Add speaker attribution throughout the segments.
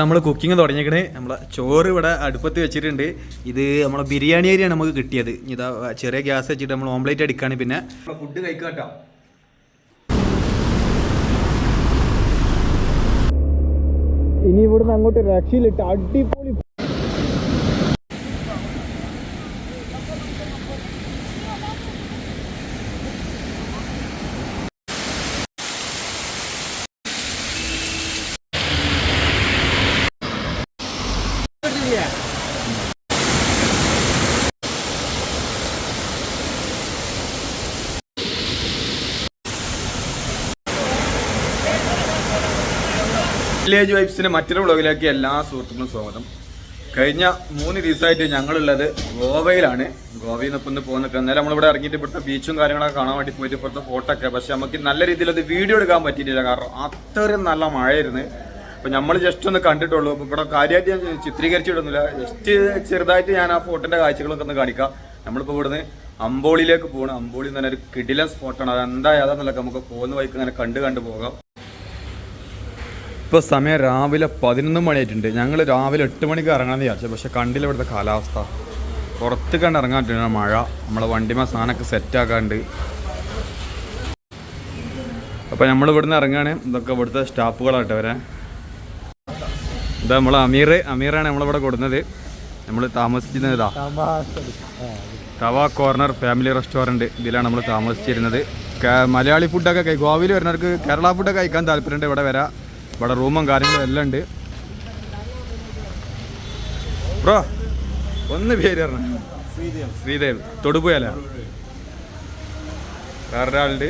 Speaker 1: നമ്മൾ കുക്കിംഗ് തുടങ്ങിയേക്കണേ. നമ്മളെ ചോറ് ഇവിടെ അടുപ്പത്ത് വെച്ചിട്ടുണ്ട്. ഇത് നമ്മളെ ബിരിയാണി അരിയാണ് നമുക്ക് കിട്ടിയത്. ഇതാ ചെറിയ ഗ്യാസ് വെച്ചിട്ട് നമ്മൾ ഓംലേറ്റ് അടിക്കാണ് പിന്നെ. ഫുഡ് കഴിക്കാട്ടോ ഇനി ഇവിടുന്ന് അങ്ങോട്ട് രക്ഷയിലിട്ട് അടിപൊളി വില്ലേജ് വൈബ്സിന്റെ മറ്റൊരു വ്ളോഗിലേക്ക് എല്ലാ സുഹൃത്തുക്കളും സ്വാഗതം. കഴിഞ്ഞ മൂന്ന് ദിവസമായിട്ട് ഞങ്ങളുള്ളത് ഗോവയിലാണ്. ഗോവയിൽ നിന്ന് ഇപ്പം പോകുന്ന അന്നേരം നമ്മളിവിടെ ഇറങ്ങിയിട്ട് ഇവിടുത്തെ ബീച്ചും കാര്യങ്ങളൊക്കെ കാണാൻ വേണ്ടി പോയിട്ട് ഇപ്പോഴത്തെ ഫോട്ടോ ഒക്കെ. പക്ഷെ നമുക്ക് നല്ല രീതിയിൽ അത് വീഡിയോ എടുക്കാൻ പറ്റിയിട്ടില്ല. കാരണം അത്രയും നല്ല മഴയായിരുന്നു. അപ്പം നമ്മൾ ജസ്റ്റ് ഒന്ന് കണ്ടിട്ടുള്ളൂ. ഇവിടെ കാര്യമായിട്ട് ഞാൻ ചിത്രീകരിച്ചിടുന്നില്ല ജസ്റ്റ് ചെറുതായിട്ട് ഞാൻ ആ ഫോട്ടോന്റെ കാഴ്ചകളൊക്കെ ഒന്ന് കാണിക്കാം. നമ്മളിപ്പോൾ ഇവിടുന്ന് അമ്പോളിയിലേക്ക് പോകണം അമ്പോളി എന്ന് പറഞ്ഞ ഒരു കിടിലൻ സ്പോട്ടാണ് അത് എന്താ ഏതാന്നുള്ളതൊക്കെ നമുക്ക് പോകുന്ന വഴിക്ക് ഇങ്ങനെ കണ്ട് കണ്ട് പോകാം. ഇപ്പോൾ സമയം രാവിലെ പതിനൊന്ന് മണിയായിട്ടുണ്ട്. ഞങ്ങൾ രാവിലെ എട്ട് മണിക്ക് ഇറങ്ങണമെന്ന് വിചാരിച്ചു. പക്ഷേ കണ്ടില്ല ഇവിടുത്തെ കാലാവസ്ഥ. പുറത്ത് കണ്ട് ഇറങ്ങാൻ പറ്റില്ല. മഴ. നമ്മളെ വണ്ടിമ സാധനമൊക്കെ സെറ്റാക്കാണ്ട് അപ്പോൾ നമ്മൾ ഇവിടുന്ന് ഇറങ്ങുകയാണ് ഇതൊക്കെ ഇവിടുത്തെ സ്റ്റാഫുകളാട്ടെ വരെ ഇതാ നമ്മൾ അമീർ. അമീറാണ് നമ്മളിവിടെ കൊടുക്കുന്നത് നമ്മൾ താമസിച്ചിരുന്നതാ തവ കോർണർ ഫാമിലി റെസ്റ്റോറന്റ് ഇതിലാണ് നമ്മൾ താമസിച്ചിരുന്നത്. മലയാളി ഫുഡൊക്കെ ഗോവയിൽ വരുന്നവർക്ക് കേരള ഫുഡൊക്കെ കഴിക്കാൻ താല്പര്യമുണ്ട് ഇവിടെ വരാം ഇവിടെ റൂമും കാര്യങ്ങളും എല്ലാം ഉണ്ട്. ബ്രോ ഒന്ന് പേര് പറഞ്ഞ. ശ്രീദേവ്. തൊടുപുഴല വേറൊരാളുണ്ട്.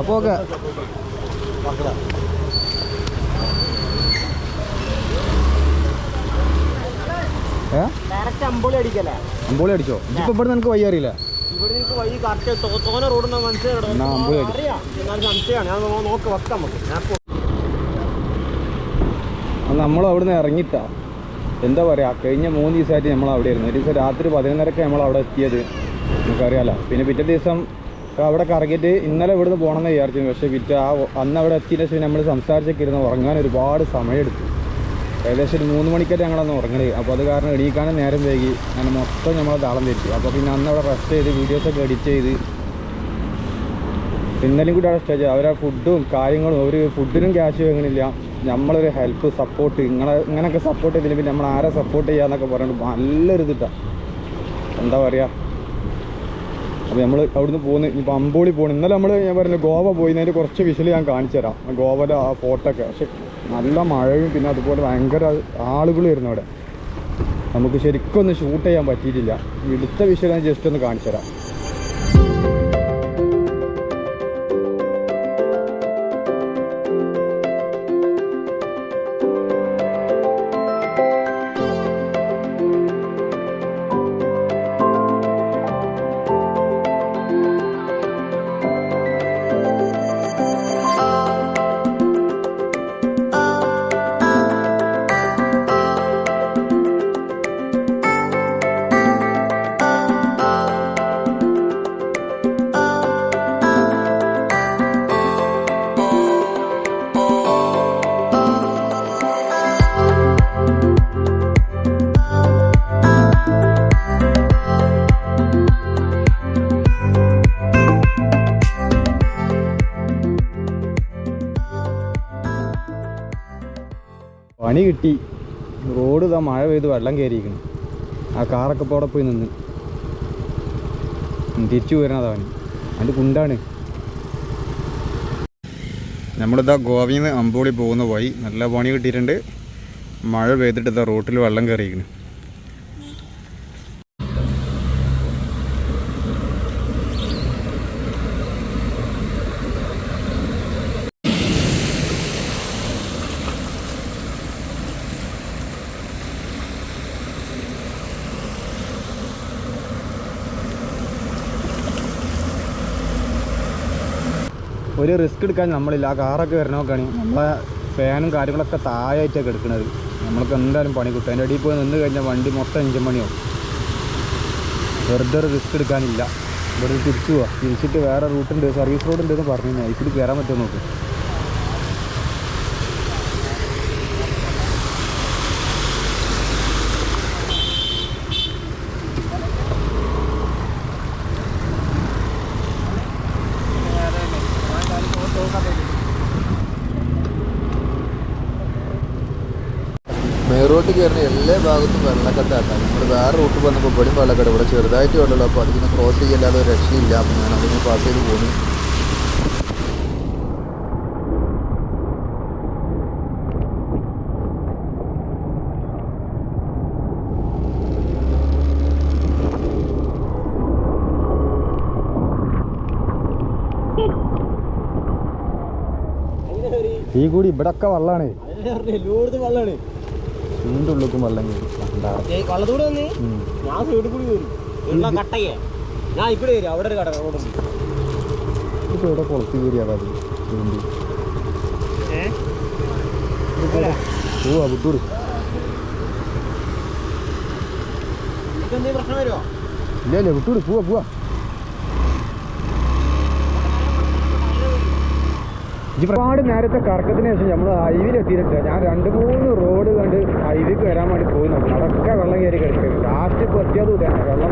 Speaker 1: അപ്പോൾ
Speaker 2: അമ്പോളി
Speaker 1: അടിച്ചോ? ഇപ്പൊ ഇവിടെ നിനക്ക്
Speaker 2: വഴി അറിയില്ല
Speaker 1: നമ്മൾ അവിടെ നിന്ന് ഇറങ്ങിട്ടാ എന്താ പറയാ കഴിഞ്ഞ മൂന്ന് ദിവസമായിട്ട് നമ്മൾ അവിടെ ആയിരുന്നു ഒരു ദിവസം രാത്രി പതിനൊന്നരക്ക് നമ്മൾ അവിടെ എത്തിയത്. നമുക്കറിയാലോ പിന്നെ പിറ്റേ ദിവസം അവിടെ കറങ്ങിയിട്ട് ഇന്നലെ ഇവിടുന്ന് പോകണമെന്ന് വിചാരിച്ചു. പക്ഷേ പിറ്റേ ആ അന്ന് അവിടെ എത്തിയിട്ട് നമ്മൾ സംസാരിച്ചൊക്കെ ഇരുന്ന് ഉറങ്ങാൻ ഒരുപാട് സമയമെടുത്തു. ഏകദേശം ഒരു മൂന്ന് മണിക്കായിട്ട് ഞങ്ങളന്ന് ഉറങ്ങണത് അപ്പോൾ അത് കാരണം എണീക്കാനും നേരം വൈകി. അങ്ങനെ മൊത്തം നമ്മളെ താളം തെറ്റി അപ്പോൾ പിന്നെ അന്ന് അവിടെ റെസ്റ്റ് ചെയ്ത് വീഡിയോസൊക്കെ എഡിറ്റ് ചെയ്ത് ഇന്നലെയും കൂടി അവിടെ സ്റ്റേ ചെയ്ത്. അവരെ ഫുഡും കാര്യങ്ങളും ഒരു ഫുഡിനും ക്യാഷ് വാങ്ങണില്ല. നമ്മളൊരു ഹെൽപ്പ് സപ്പോർട്ട് ഇങ്ങനെ ഇങ്ങനെയൊക്കെ സപ്പോർട്ട് ചെയ്തില്ല പിന്നെ നമ്മൾ ആരെ സപ്പോർട്ട് ചെയ്യാന്നൊക്കെ പറഞ്ഞിട്ട് നല്ലൊരു ഇതിട്ടാണ് എന്താ പറയുക അപ്പോൾ നമ്മൾ അവിടുന്ന് പോകുന്നു ഇപ്പോൾ അമ്പോളി പോകണം ഇന്നലെ നമ്മൾ ഞാൻ പറഞ്ഞു ഗോവ പോയിന്നതിന്റെ കുറച്ച് വിഷൽ ഞാൻ കാണിച്ചു തരാം ഗോവയുടെ ആ ഫോട്ടോ ഒക്കെ. പക്ഷെ നല്ല മഴയും പിന്നെ അതുപോലെ ഭയങ്കര ആളുകളും വരുന്നു അവിടെ. നമുക്ക് ശരിക്കും ഒന്ന് ഷൂട്ട് ചെയ്യാൻ പറ്റിയിട്ടില്ല. എടുത്ത വിഷയം ജസ്റ്റ് ഒന്ന് കാണിച്ചു തരാം പണി കിട്ടി. റോഡ് ഇതാ മഴ പെയ്ത് വെള്ളം കയറിയിരിക്കണം ആ കാറൊക്കെ പോടെ പോയി നിന്ന്. തിരിച്ചു അവന്. അതിന്റെ കുണ്ടാണ് നമ്മളിതാ ഗോവയിൽ നിന്ന് അമ്പോളി പോകുന്ന പോയി നല്ല പണി കിട്ടിയിട്ടുണ്ട്. മഴ പെയ്തിട്ട് ഇതാ റോട്ടിൽ വെള്ളം കയറിയിരിക്കുന്നു ഒരു റിസ്ക് എടുക്കാൻ നമ്മളില്ല. ആ കാറൊക്കെ വരണമൊക്കെയാണ് നമ്മളെ ഫാനും കാര്യങ്ങളൊക്കെ താഴായിട്ടൊക്കെ എടുക്കുന്നത് നമ്മൾക്ക് എന്തായാലും പണി കിട്ടും. അതിന്റെ അടിയിൽ പോയി നിന്ന് കഴിഞ്ഞാൽ വണ്ടി മൊത്തം അഞ്ച് മണിയോ വെറുതെ ഒരു റിസ്ക് എടുക്കാനില്ല. ഇവിടെ തിരിച്ചു പോവാ. തിരിച്ചിട്ട് വേറെ റൂട്ടുണ്ട് സർവീസ് റോഡ് ഉണ്ടെന്ന് പറഞ്ഞു നൈസിൽ കയറാൻ പറ്റുമോ നോക്ക്
Speaker 3: മെയിൻ റോഡ് കയറുന്ന എല്ലാ ഭാഗത്തും വെള്ളക്കെട്ടാണ് നമ്മൾ വേറെ റൂട്ട് വന്നപ്പോൾ ഇവിടെയും വെള്ളക്കെട്ട്. ഇവിടെ ചെറുതായിട്ട് വെള്ളമുള്ളൂ. അപ്പോൾ അതിന് ക്രോസ് ചെയ്യല്ലാതെ ഒരു രക്ഷയില്ല. അപ്പോൾ ഞാൻ അതിന് പാസ് ചെയ്ത് പോകുന്നു
Speaker 1: ഈ കൂടി ഇവിടെ ഒക്കെ വെള്ളമാണ് ഇതിന്റെ ഉള്ളിലേക്കും വെള്ളം കയറി എന്താ
Speaker 4: വന്ന്? ഞാൻ സൈഡിൽ കൂടി വരും. ഞാൻ ഇവിടെ വരും. അവിടെ ഒരു കട
Speaker 1: ഇവിടെ കുളത്തി അത് പോവാ
Speaker 4: വരുമോ
Speaker 1: ഇല്ല ഇല്ല പോവാ പോവാ. ഒരുപാട് നേരത്തെ കറക്കത്തിന് ശേഷം നമ്മൾ ഹൈവേയിൽ എത്തിയിട്ടുണ്ട്. ഞാൻ രണ്ട് മൂന്ന് റോഡ് കണ്ട് ഹൈവേക്ക് വരാൻ വേണ്ടി പോയി നോക്കും അതൊക്കെ വെള്ളം കയറി കിടക്കുന്നത് ലാസ്റ്റ് ഇപ്പോൾ എത്തിയതും വെള്ളം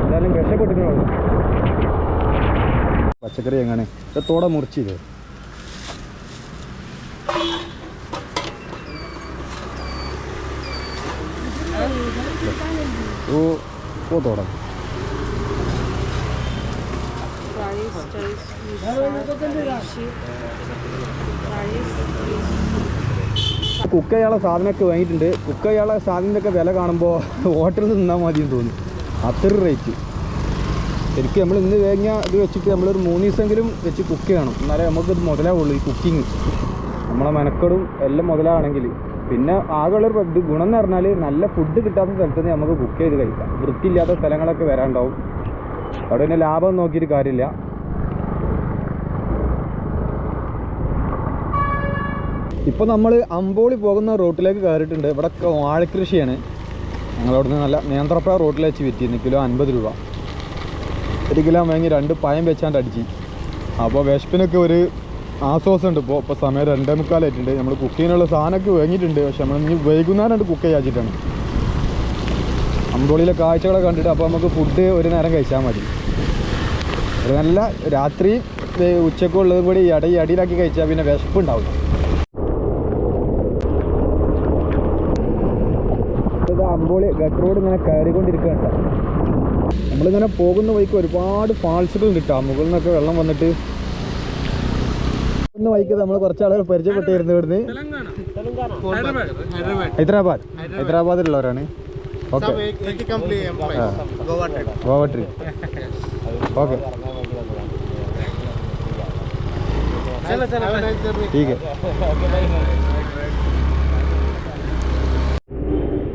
Speaker 1: എന്തായാലും രക്ഷപ്പെട്ടിട്ടുണ്ട് പച്ചക്കറി എങ്ങനെ തോടെ മുറിച്ചില്ലേ ഓ ഓ തോട കുക്ക് ചെയ്യാനുള്ള സാധനമൊക്കെ വാങ്ങിയിട്ടുണ്ട്. കുക്ക് ചെയ്യാനുള്ള സാധനത്തിന്റെ വില കാണുമ്പോൾ ഹോട്ടലിൽ നിന്നാൽ മതി എന്ന് തോന്നി. അത്ര റേറ്റ് ശരിക്കും നമ്മൾ ഇന്ന് കഴിഞ്ഞ ഇത് വെച്ചിട്ട് നമ്മളൊരു മൂന്ന് ദിവസമെങ്കിലും വെച്ച് കുക്ക് ചെയ്യണം. എന്നാലേ നമുക്കിത് മുതലാവുള്ളൂ ഈ കുക്കിങ് നമ്മളെ മെനക്കെടും എല്ലാം മുതലാണെങ്കിൽ. പിന്നെ ആകെയുള്ളൊരു ഇത് ഗുണം എന്ന് പറഞ്ഞാൽ നല്ല ഫുഡ് കിട്ടാത്ത സ്ഥലത്ത് നമുക്ക് കുക്ക് ചെയ്ത് കഴിക്കാം. വൃത്തിയില്ലാത്ത സ്ഥലങ്ങളൊക്കെ വരാണ്ടാവും. അവിടെ പിന്നെ ലാഭം നോക്കിയിട്ട് കാര്യമില്ല. ഇപ്പോൾ നമ്മൾ അമ്പോളി പോകുന്ന റൂട്ടിലേക്ക് കയറിയിട്ടുണ്ട്. ഇവിടെ വാഴക്കൃഷിയാണ് ഞങ്ങളവിടുന്ന് നല്ല നേന്ത്രപ്പഴ റോട്ടിൽ വെച്ച് വിറ്റിരുന്നു. കിലോ അൻപത് രൂപ. ഒരു കിലോ വാങ്ങി രണ്ട് പയം വെച്ചാണ്ട് അടിച്ച്. അപ്പോൾ വിശപ്പിനൊക്കെ ഒരു ആശ്വാസം ഉണ്ട് ഇപ്പോൾ ഇപ്പോൾ സമയം രണ്ടേ മുക്കാലായിട്ടുണ്ട് നമ്മൾ കുക്ക് ചെയ്യാനുള്ള സാധനമൊക്കെ വാങ്ങിയിട്ടുണ്ട്. പക്ഷെ നമ്മൾ ഇനി വൈകുന്നേരം കുക്ക് ചെയ്യാച്ചിട്ടാണ് അമ്പോളിയിലെ കാഴ്ചകളൊക്കെ കണ്ടിട്ട് അപ്പോൾ നമുക്ക് ഫുഡ് ഒരു നേരം കഴിച്ചാൽ മതി. നല്ല രാത്രി ഉച്ചക്കുള്ളതും കൂടി ഇടയിൽ അടിയിലാക്കി കഴിച്ചാൽ പിന്നെ വിശപ്പുണ്ടാവില്ല. അമ്പോളി ഗട്ട് റോഡ് ഇങ്ങനെ കയറിക്കൊണ്ടിരിക്കുകയാണ് നമ്മളിങ്ങനെ പോകുന്ന വഴിക്ക് ഒരുപാട് ഫാൾസുകൾ കിട്ടാം മുകളിൽ നിന്നൊക്കെ വെള്ളം വന്നിട്ട് പോകുന്ന വഴിക്ക് നമ്മൾ കുറച്ച് ആളുകൾ പരിചയപ്പെട്ടിരുന്നു ഇവിടുന്ന് ഹൈദരാബാദ് ഹൈദരാബാദിലുള്ളവരാണ് ഓക്കെ ഗോവ ട്രീ ഓക്കെ ठीक है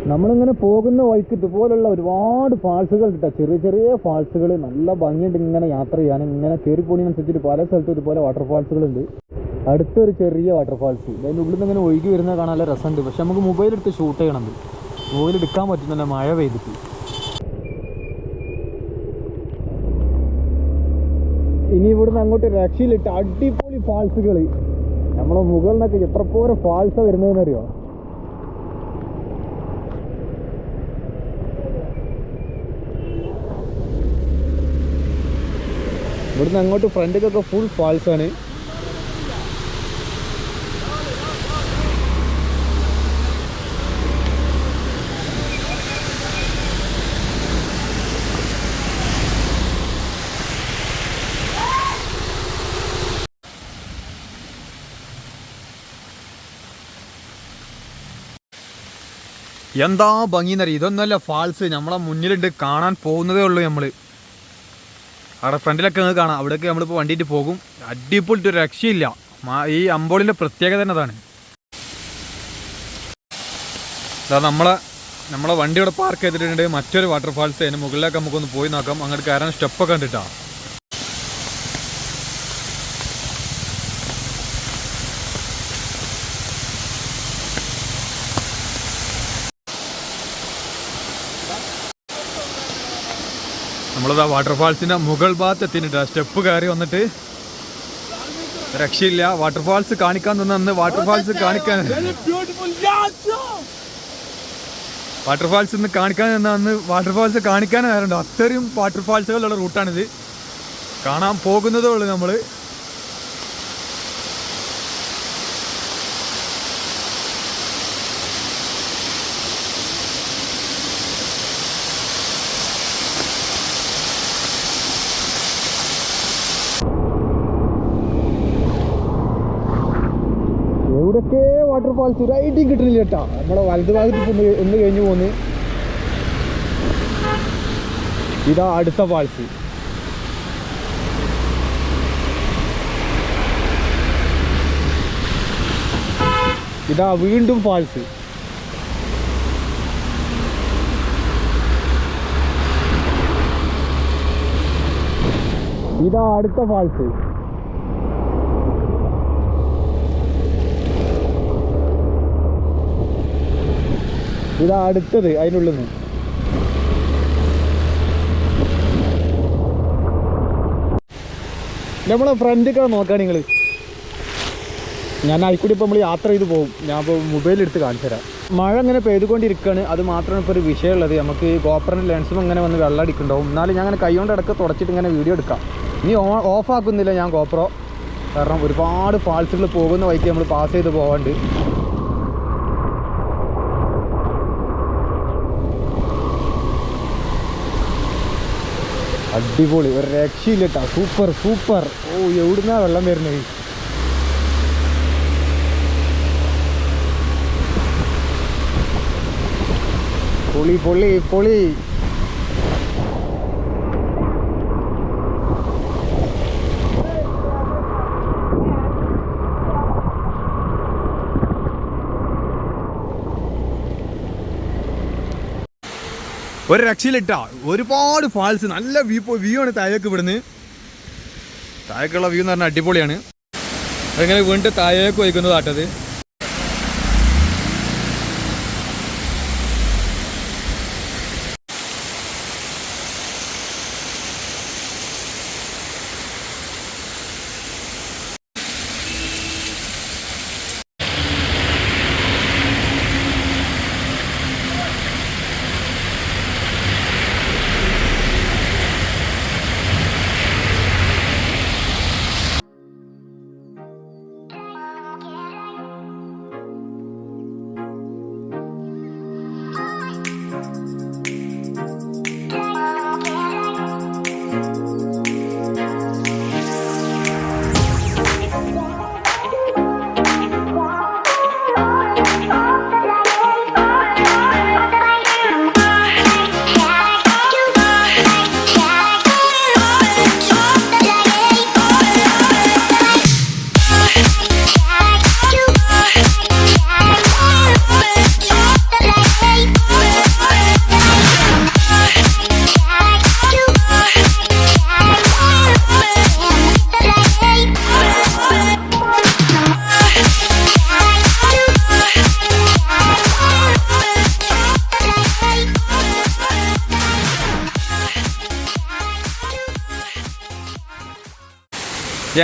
Speaker 1: നമ്മളിങ്ങനെ പോകുന്ന വഴിക്ക് ഇതുപോലുള്ള ഒരുപാട് ഫാൾസുകൾ കിട്ടാം ചെറിയ ചെറിയ ഫാൾസുകൾ നല്ല ഭംഗിയുണ്ട് ഇങ്ങനെ യാത്ര ചെയ്യാൻ ഇങ്ങനെ കയറി പോണതിനനുസരിച്ചിട്ട് പല സ്ഥലത്തും ഇതുപോലെ വാട്ടർഫാൾസുകളുണ്ട് അടുത്തൊരു ചെറിയ വാട്ടർഫാൾസ് അതിന്റെ ഉള്ളിൽ നിന്ന് ഇങ്ങനെ ഒഴുകി വരുന്നത് കാണാൻ നല്ല രസമുണ്ട്. പക്ഷെ നമുക്ക് മൊബൈൽ എടുത്ത് ഷൂട്ട് ചെയ്യണം മൊബൈൽ എടുക്കാൻ പറ്റുന്നില്ല മഴ പെയ്തിട്ട്. ഇനി ഇവിടുന്ന് അങ്ങോട്ട് രക്ഷയിലിട്ട് അടിപൊളി ഫാൾസുകൾ നമ്മളെ മുകളിൽ നിന്നൊക്കെ എത്ര പോലെ ഫാൾസ വരുന്നതെന്നറിയോ? ഇവിടുന്ന് അങ്ങോട്ട് ഫ്രണ്ടിലൊക്കെ ഫുൾ ഫാൾസ് ആണ്. എന്താ ഭംഗിന്നറിയ ഇതൊന്നുമല്ല ഫാൾസ് നമ്മളെ മുന്നിലുണ്ട് കാണാൻ പോകുന്നതേ ഉള്ളൂ നമ്മൾ അവിടെ ഫ്രണ്ടിലൊക്കെ നിങ്ങൾക്ക് കാണാം. അവിടെയൊക്കെ നമ്മളിപ്പോൾ വണ്ടിയിട്ട് പോകും. അടിപൊളി ഒരു രക്ഷയില്ല. ഈ അമ്പോളിന്റെ പ്രത്യേകത തന്നെ അതാണ്. അതാ നമ്മളെ നമ്മളെ വണ്ടി ഇവിടെ പാർക്ക് ചെയ്തിട്ടുണ്ട്. മറ്റൊരു വാട്ടർഫാൾസ് അതിന് മുകളിലേക്ക് നമുക്കൊന്ന് പോയി നോക്കാം. അങ്ങോട്ട് കയറാൻ സ്റ്റെപ്പൊക്കെ കണ്ടിട്ടാ. നമ്മളിതാ വാട്ടർഫാൾസിന്റെ മുകൾ ഭാഗത്ത് എത്തിയിട്ടുണ്ട് സ്റ്റെപ്പ് കയറി വന്നിട്ട് രക്ഷയില്ല. വാട്ടർഫാൾസ് കാണിക്കാൻ തന്നെ വാട്ടർഫാൾസ് കാണിക്കാൻ വാട്ടർഫാൾസ് ഇന്ന് കാണിക്കാൻ നിന്ന അന്ന് വാട്ടർഫാൾസ് കാണിക്കാൻ നേരമുണ്ട്. അത്രയും വാട്ടർഫാൾസുകളുള്ള റൂട്ടാണിത് കാണാൻ പോകുന്നതേ ഉള്ളൂ
Speaker 4: നമ്മൾ. വാട്ടർഫാൾസ് ഒരു ഐഡിയും കിട്ടുന്നില്ല കേട്ടാ നമ്മളെ വലത് ഭാഗത്ത് ഇപ്പൊ ഒന്ന് ഒന്ന് കഴിഞ്ഞു പോന്ന്. ഇതാ അടുത്ത ഫാൾസ് ഇതാ വീണ്ടും ഫാൾസ് ഇതാ അടുത്ത ഫാൾസ് ഇതാ അടുത്തത് അതിനുള്ളിൽ നിന്ന് നമ്മളെ ഫ്രണ്ടൊക്കെ നോക്കുക നിങ്ങൾ ഞാൻ ആയിക്കൂടി ഇപ്പോൾ നമ്മൾ യാത്ര ചെയ്ത് പോകും ഞാൻ ഇപ്പോൾ മൊബൈൽ എടുത്ത് കാണിച്ചു തരാം. മഴ അങ്ങനെ പെയ്തുകൊണ്ടിരിക്കുകയാണ് അത് മാത്രമാണ് ഇപ്പോൾ ഒരു വിഷയമുള്ളത്. നമുക്ക് ഗോപ്രന്റെ ലെൻസും അങ്ങനെ വന്ന് വെള്ളം അടിക്കുന്നുണ്ടാവും എന്നാലും ഞാൻ അങ്ങനെ കൈകൊണ്ട് അടക്കം തുടച്ചിട്ട് ഇങ്ങനെ വീഡിയോ എടുക്കാം. ഇനി ഓഫ് ആക്കുന്നില്ല ഞാൻ ഗോപ്രോ കാരണം ഒരുപാട് ഫാൾസുകൾ പോകുന്ന വഴിക്ക് നമ്മൾ പാസ് ചെയ്ത് പോകാണ്ട് അടിപൊളി. ഒരു രക്ഷയില്ല കേട്ടോ സൂപ്പർ സൂപ്പർ. ഓ എവിടുന്നാ വെള്ളം വരുന്നത്? പൊളി പൊളി പൊളി.
Speaker 1: ഒരു രക്ഷയിലിട്ട. ഒരുപാട് ഫാൾസ് നല്ല വ്യൂ വ്യൂ ആണ് താഴേക്ക് ഇവിടുന്ന്. താഴേക്കുള്ള വ്യൂ എന്ന് പറഞ്ഞാൽ അടിപൊളിയാണ്. അതിങ്ങനെ വീണ്ടും താഴേക്ക് വയ്ക്കുന്നതാട്ടത്.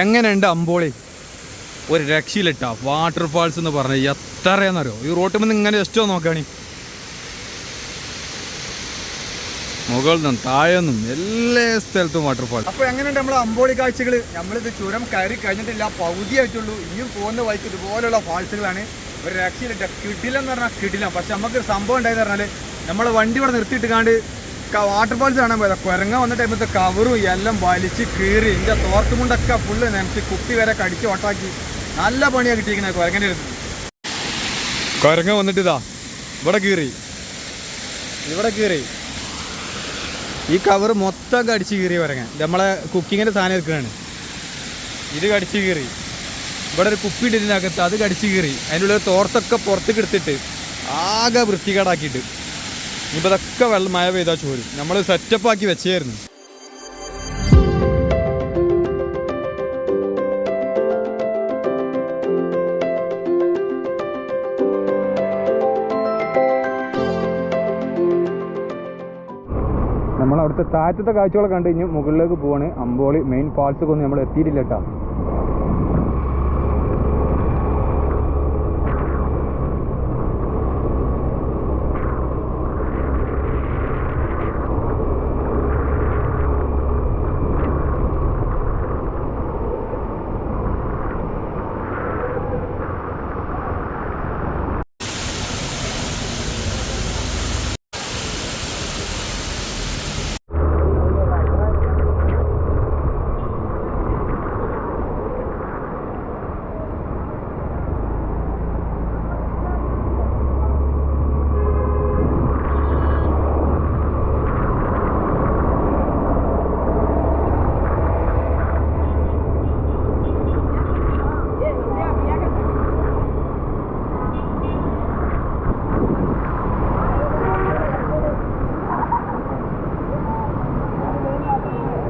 Speaker 1: എങ്ങനെയുണ്ട് അമ്പോളി? ഒരു രക്ഷയിലിട്ട. വാട്ടർഫാൾസ് എന്ന് പറഞ്ഞാൽ എത്രയെന്നറിയോ? ഈ റോട്ടിൽ നിന്ന് ഇങ്ങനെ ജസ്റ്റ് നോക്കുകയാണ് മുകളിൽ നിന്നും താഴെ നിന്നും എല്ലാ സ്ഥലത്തും വാട്ടർഫാൾ
Speaker 4: അപ്പൊ എങ്ങനെയുണ്ട് നമ്മളെ അമ്പോളി കാഴ്ചകൾ നമ്മളിത് ചുരം കയറി കഴിഞ്ഞിട്ടില്ല. പകുതിയായിട്ടുള്ളൂ. ഇനിയും പോകുന്ന വഴിക്ക് ഇതുപോലുള്ള ഫാൾസുകളാണ്. ഒരു രക്ഷയിലിട്ട കിടിലെന്ന് പറഞ്ഞാൽ കിടിലം. പക്ഷെ നമുക്കൊരു സംഭവം ഉണ്ടായെന്ന് പറഞ്ഞാൽ നമ്മളെ വണ്ടി ഇവിടെ നിർത്തിയിട്ട് കാണ്ട് വാട്ടർഫാൾസ് കാണാൻ പോയതാ. കുരങ്ങ വന്ന ടൈമത്തെ കവറും എല്ലാം വലിച്ച് കീറി എന്റെ തോർത്തുമുണ്ടൊക്കെ ഫുള്ള് നനച്ച് കുപ്പി വരെ കടിച്ച് ഒട്ടാക്കി നല്ല പണിയാണ് കിട്ടിയിരിക്കുന്നത് കുരങ്ങന്റെ അടുത്ത്.
Speaker 1: കുരങ്ങ വന്നിട്ട് ഇതാ ഇവിടെ കീറി.
Speaker 4: ഇവിടെ കീറി.
Speaker 1: ഈ കവർ മൊത്തം കടിച്ച് കീറി കുരങ്ങ നമ്മളെ കുക്കിങ്ങിന്റെ സാധനം എടുക്കുകയാണ്. ഇത് കടിച്ച് കീറി. ഇവിടെ ഒരു കുപ്പി ഇട്ടിനകത്ത് അത് കടിച്ച് കീറി. അതിന്റെ ഉള്ളിൽ തോർത്തൊക്കെ പുറത്തേക്ക് എടുത്തിട്ട് ആകെ വൃത്തികേടാക്കിയിട്ട്. ഇനിയിപ്പോൾ ഇതൊക്കെ വെള്ളം മഴ പെയ്താൽ ചോരും. നമ്മൾ സെറ്റപ്പ് ആക്കി വെച്ചായിരുന്നു
Speaker 4: നമ്മൾ അവിടുത്തെ താറ്റത്തെ കാഴ്ചകളൊക്കെ കണ്ട് കഴിഞ്ഞ് മുകളിലേക്ക് പോവാണ്. അമ്പോളി മെയിൻ ഫാൾസൊക്കെ ഒന്നും നമ്മൾ എത്തിയിട്ടില്ല കേട്ടോ.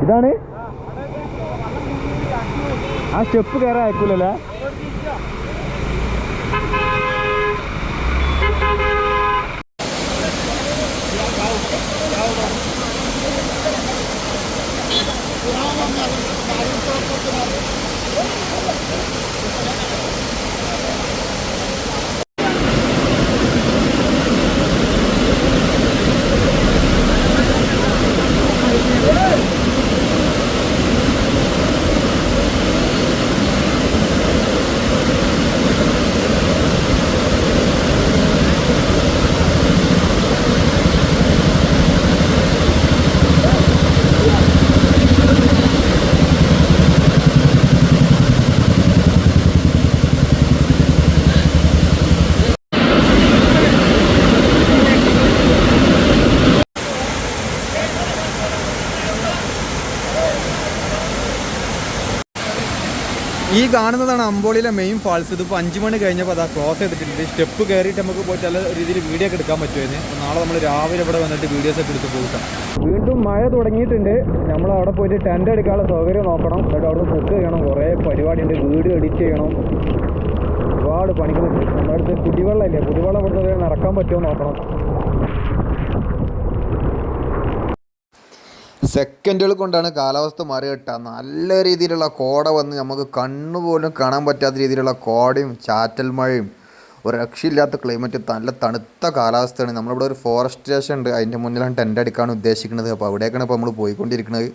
Speaker 4: ഇതാണ് ആ സ്റ്റെപ്പ് കയറാൻ അയക്കൂലല്ലേ ഈ കാണുന്നതാണ് അമ്പോളിയിലെ മെയിൻ ഫാൾസ് ഇതിപ്പോൾ അഞ്ച് മണി കഴിഞ്ഞപ്പോൾ അതാ ക്ലോസ് ചെയ്തിട്ടുണ്ട്. സ്റ്റെപ്പ് കയറിയിട്ട് നമുക്ക് പോയി ചില രീതിയിൽ വീഡിയോ ഒക്കെ എടുക്കാൻ പറ്റുമായിരുന്നു. അപ്പോൾ നാളെ നമ്മൾ രാവിലെ ഇവിടെ വന്നിട്ട് വീഡിയോസ് ഒക്കെ എടുത്ത് പോകാം വീണ്ടും മഴ തുടങ്ങിയിട്ടുണ്ട്. നമ്മൾ അവിടെ പോയിട്ട് ടെന്റ് എടുക്കാനുള്ള സൗകര്യം നോക്കണം. എന്നിട്ട് അവിടെ ബുക്ക് ചെയ്യണം. കുറേ പരിപാടിയുണ്ട്. വീഡിയോ എഡിറ്റ് ചെയ്യണം. ഒരുപാട് പണികളുണ്ട് നമ്മുടെ അടുത്ത് കുടിവെള്ളമില്ലേ? കുടിവെള്ളം കൊടുത്തത് നടക്കാൻ പറ്റുമോ നോക്കണം.
Speaker 5: സെക്കൻഡുകൾ കൊണ്ടാണ് കാലാവസ്ഥ മാറി കിട്ടുക നല്ല രീതിയിലുള്ള കോട വന്ന് നമുക്ക് കണ്ണുപോലും കാണാൻ പറ്റാത്ത രീതിയിലുള്ള കോടയും ചാറ്റൽ മഴയും ഒരു രക്ഷയില്ലാത്ത ക്ലൈമറ്റ് നല്ല തണുത്ത കാലാവസ്ഥയാണ്. നമ്മളിവിടെ ഒരു ഫോറസ്റ്റ് സ്റ്റേഷൻ ഉണ്ട്. അതിന്റെ മുന്നിലാണ് ടെന്റ് അടിക്കാൻ ഉദ്ദേശിക്കുന്നത്. അപ്പോൾ അവിടേക്കാണ് ഇപ്പോൾ നമ്മൾ പോയിക്കൊണ്ടിരിക്കുന്നത്.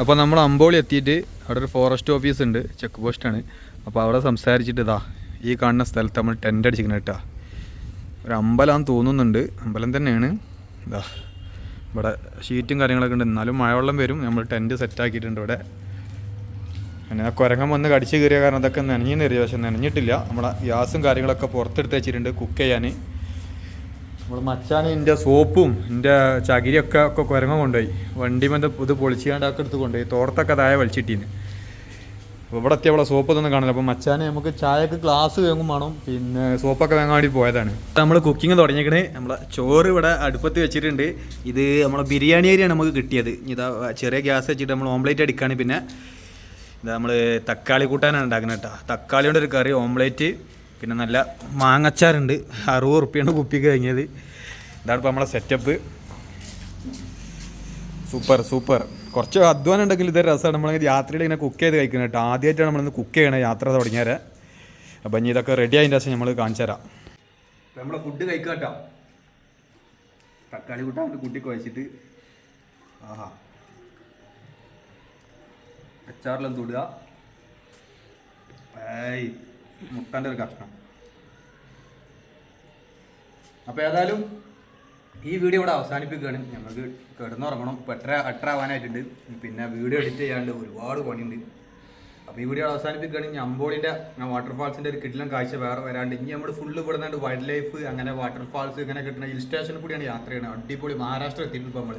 Speaker 1: അപ്പോൾ നമ്മൾ അമ്പോളി എത്തിയിട്ട് അവിടെ ഒരു ഫോറസ്റ്റ് ഓഫീസ് ഉണ്ട് ചെക്ക് പോസ്റ്റാണ് അപ്പോൾ അവിടെ സംസാരിച്ചിട്ട് ഇതാ ഈ കാണുന്ന സ്ഥലത്ത് നമ്മൾ ടെന്റ് അടിച്ചിരിക്കണം കേട്ടോ. ഒരു അമ്പലം തോന്നുന്നുണ്ട്. അമ്പലം തന്നെയാണ്. ഇതാ ഇവിടെ ഷീറ്റും കാര്യങ്ങളൊക്കെ ഉണ്ട്. എന്നാലും മഴവെള്ളം വരും. നമ്മൾ ടെന്റ് സെറ്റാക്കിയിട്ടുണ്ട് ഇവിടെ. പിന്നെ കുരങ്ങൻ വന്ന് കടിച്ചു കയറിയ കാരണം അതൊക്കെ നനഞ്ഞു നിറയും പക്ഷെ നനഞ്ഞിട്ടില്ല. നമ്മളെ ഗ്യാസും കാര്യങ്ങളൊക്കെ പുറത്തെടുത്ത് വെച്ചിട്ടുണ്ട്. കുക്ക് ചെയ്യാൻ. നമ്മൾ മച്ചാൻ എന്റെ സോപ്പും എന്റെ ചകിരിയൊക്കെ ഒക്കെ കുരങ്ങ കൊണ്ടുപോയി. വണ്ടി മന്ത് ഇത് പൊളിച്ചാണ്ടൊക്കെ എടുത്ത് കൊണ്ടുപോയി. തോർത്തൊക്കെ താഴെ വലിച്ചിട്ടീന്ന് ഇവിടെ എത്തിയ അവിടെ സോപ്പ് ഒന്നും കാണില്ല അപ്പോൾ മച്ചാനെ നമുക്ക് ചായക്ക് ഗ്ലാസ് വേങ്ങും വേണം. പിന്നെ സോപ്പൊക്കെ വേങ്ങാൻ വേണ്ടി പോയതാണ്. നമ്മൾ കുക്കിംഗ് തുടങ്ങിക്കണേ നമ്മളെ ചോറ് ഇവിടെ അടുപ്പത്ത് വെച്ചിട്ടുണ്ട്. ഇത് നമ്മളെ ബിരിയാണി അരിയാണ് നമുക്ക് കിട്ടിയത്. ഇതാ ചെറിയ ഗ്യാസ് വെച്ചിട്ട് നമ്മൾ ഓംലേറ്റ് അടിക്കുകയാണ് പിന്നെ ഇതാ നമ്മൾ തക്കാളി കൂട്ടാനാണ് ഉണ്ടാക്കുന്നത് കേട്ടോ. തക്കാളി കൊണ്ടൊരു കറി ഓംലേറ്റ് പിന്നെ നല്ല മാങ്ങച്ചാറുണ്ട്. അറുപത് ഉറുപ്പിയാണ് കുപ്പി കഴിഞ്ഞത് ഇതാണ് ഇപ്പോൾ നമ്മളെ സെറ്റപ്പ് സൂപ്പർ സൂപ്പർ കുറച്ച് അധ്വാനം ഉണ്ടെങ്കിൽ ഇതൊരു രസമാണ്. നമ്മൾ യാത്രയിൽ ഇങ്ങനെ കുക്ക് ചെയ്ത് കഴിക്കുന്നത് കേട്ടോ. ആദ്യമായിട്ടാണ് നമ്മളിന്ന് കുക്ക് ചെയ്യണത്. യാത്ര തുടങ്ങിയത് അപ്പം ഇനി ഇതൊക്കെ റെഡി ആയതിന്റെ ശേഷം നമ്മൾ കാണിച്ചു തരാം. നമ്മളെ ഫുഡ് കഴിക്കാം കേട്ടോ. തക്കാളി കൂട്ടാൻ കുട്ടി കുഴച്ചിട്ട്. ആഹാ. അച്ചാറിലും തൊടുക ഏയ്. മുട്ടന്റെ ഒരു കഷ്ണം. അപ്പോൾ ഏതായാലും ഈ വീഡിയോ ഇവിടെ അവസാനിപ്പിക്കുകയാണ്. ഞങ്ങൾക്ക് കിടന്നുറങ്ങണം. ഇപ്പോൾ എട്ടര ആവാനായിട്ടുണ്ട്. പിന്നെ വീഡിയോ എഡിറ്റ് ചെയ്യാണ്ട് ഒരുപാട് പണിയുണ്ട്. അപ്പോൾ ഈ വീഡിയോ അവസാനിപ്പിക്കുകയാണ്. അമ്പോളിന്റെ വാട്ടർഫാൾസിന്റെ ഒരു കിട്ടിലും കാഴ്ച വേറെ വരാണ്ട്. ഇനി നമ്മൾ ഫുള്ള് ഇവിടെ നിന്നാണ്ട് വൈൽഡ് ലൈഫ് അങ്ങനെ വാട്ടർഫാൾസ് ഇങ്ങനെ കിട്ടുന്ന ഹിൽ സ്റ്റേഷനിൽ കൂടിയാണ് യാത്ര ചെയ്യുന്നത് അടിപൊളി മഹാരാഷ്ട്ര എത്തിയിട്ടുണ്ട് ഇപ്പോൾ നമ്മൾ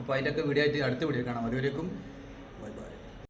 Speaker 1: അപ്പോൾ അതിന്റെയൊക്കെ വീഡിയോ ആയിട്ട് അടുത്ത വീഡിയോ കാണാം. അതുവരേക്കും